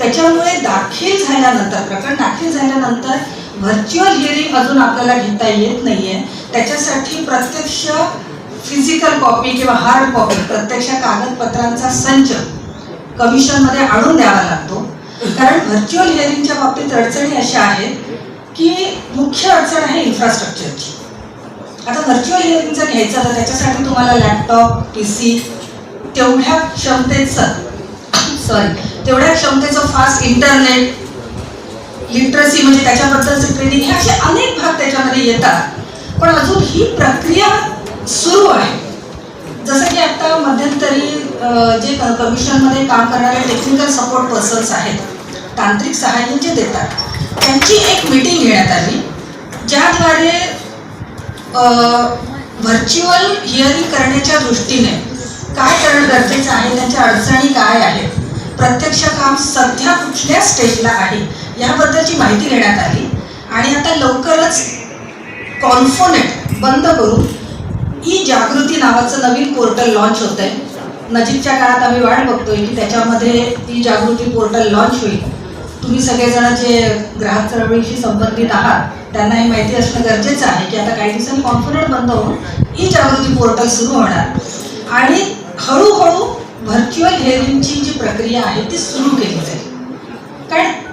त्याच्यामुळे दाखल झाल्यानंतर प्रकरण दाखल झाल्यानंतर व्हर्च्युअल हिअरिंग अजून आपल्याला घेता येत नाहीये. त्याच्यासाठी प्रत्यक्ष फिजिकल कॉपी किंवा हार्ड कॉपी प्रत्यक्ष कागदपत्रांचा संच कमिशनमध्ये आणून द्यावा लागतो. कारण व्हर्च्युअल हिअरिंगच्या बाबतीत अडचणी अशा आहेत की मुख्य अडचण आहे इन्फ्रास्ट्रक्चरची आता व्हर्च्युअल हिअरिंग जर घ्यायचं तर त्याच्यासाठी तुम्हाला लॅपटॉप पी सी तेवढ्या क्षमतेचं सॉरी तेवढ्या क्षमतेचं फास्ट इंटरनेट लिटरसी म्हणजे त्याच्याबद्दलचं ट्रेनिंग हे असे अनेक भाग त्याच्यामध्ये येतात. पण अजून ही प्रक्रिया सुरू आहे. जसं की आता मध्यंतरी जे क- कमिशनमध्ये काम करणारे टेक्निकल सपोर्ट पर्सन्स आहेत तांत्रिक सहाय्य जे देतात. त्यांची एक मीटिंग घेण्यात आली ज्याद्वारे व्हर्च्युअल हिअरिंग करण्याच्या दृष्टीने काय करणं गरजेचं आहे त्यांच्या अडचणी काय आहेत प्रत्यक्ष काम सध्या कुठल्या स्टेजला आहे याबद्दलची माहिती घेण्यात आली. आणि आता लवकरच कॉन्फोनेट बंद करून ई जागृती नावाचं नवीन पोर्टल लॉन्च होत आहे नजीकच्या काळात आम्ही वाट बघतोय की त्याच्यामध्ये ई जागृती पोर्टल लॉन्च होईल. तुम्ही सगळेजण जे ग्राहक चळवळीशी संबंधित आहात त्यांना हे माहिती असणं गरजेचं आहे की आता काही दिवसांनी कॉन्फोनेट बंद होऊन ई जागृती पोर्टल सुरू होणार. आणि हळूहळू व्हर्च्युअल हेअरिंगची जी प्रक्रिया आहे ती सुरू केली जाईल. कारण